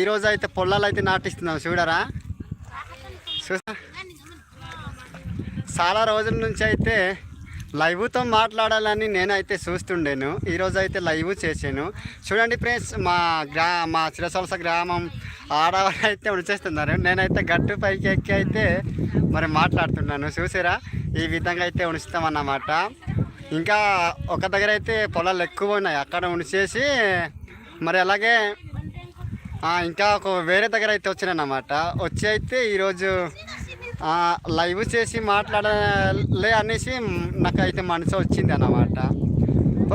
ఈరోజు అయితే పొల్లాలు అయితే నాటిస్తున్నాం చూడరా? చూసా? చాలా రోజుల నుంచి అయితే లైవ్తో మాట్లాడాలని నేనైతే చూస్తుండేను. ఈరోజు అయితే లైవ్ చేశాను చూడండి ఫ్రెండ్స్ మా గ్రా మా చిరసలస గ్రామం ఆడవాళ్ళు అయితే ఉడిచేస్తున్నారు నేనైతే గట్టు పైకి ఎక్కి అయితే మరి మాట్లాడుతున్నాను. చూసారా? ఈ విధంగా అయితే ఉణిస్తామన్నమాట ఇంకా ఒక దగ్గర అయితే పొలాలు ఎక్కువ ఉన్నాయి. అక్కడ ఉంచేసి మరి అలాగే ఇంకా ఒక వేరే దగ్గర అయితే వచ్చినానమాట. వచ్చి అయితే ఈరోజు లైవ్ చేసి మాట్లాడలే అనేసి నాకైతే మనసు వచ్చింది అన్నమాట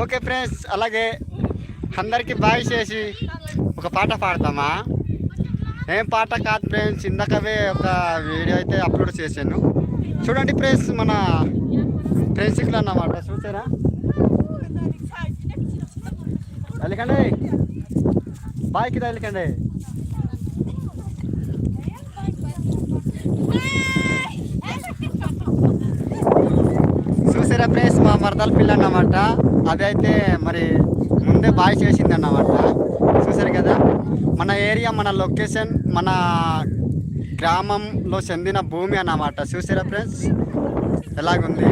ఓకే ఫ్రెండ్స్ అలాగే అందరికీ బాయ్ చేసి ఒక పాట పాడతామా? ఏం పాట కాదు ఫ్రెండ్స్ ఇందాకవే ఒక వీడియో అయితే అప్లోడ్ చేశాను. చూడండి ఫ్రెండ్స్ మన ఫ్రెండ్స్కి అన్నమాట. చూసారా? ఎందుకంటే బాయ్కి తగిలికండి చూసారా ప్లేస్ మా మరదల పిల్ల అన్నమాట. అదైతే మరి ముందే బాయ్ చేసింది అన్నమాట. చూసారు కదా మన ఏరియా మన లొకేషన్ మన గ్రామంలో చెందిన భూమి అన్నమాట. చూసారా ఫ్రెండ్స్? ఎలాగుంది?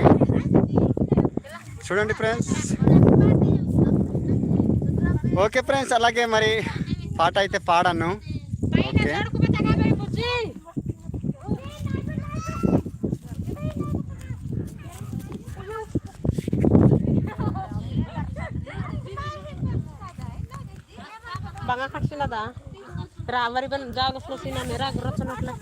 చూడండి ఫ్రెండ్స్. ఓకే ఫ్రెండ్స్ అలాగే మరి పాట అయితే పాడను. బాగా కట్టినదా రావరి జాగ్రత్త వచ్చినా మీరు అగ్గర వచ్చినట్లే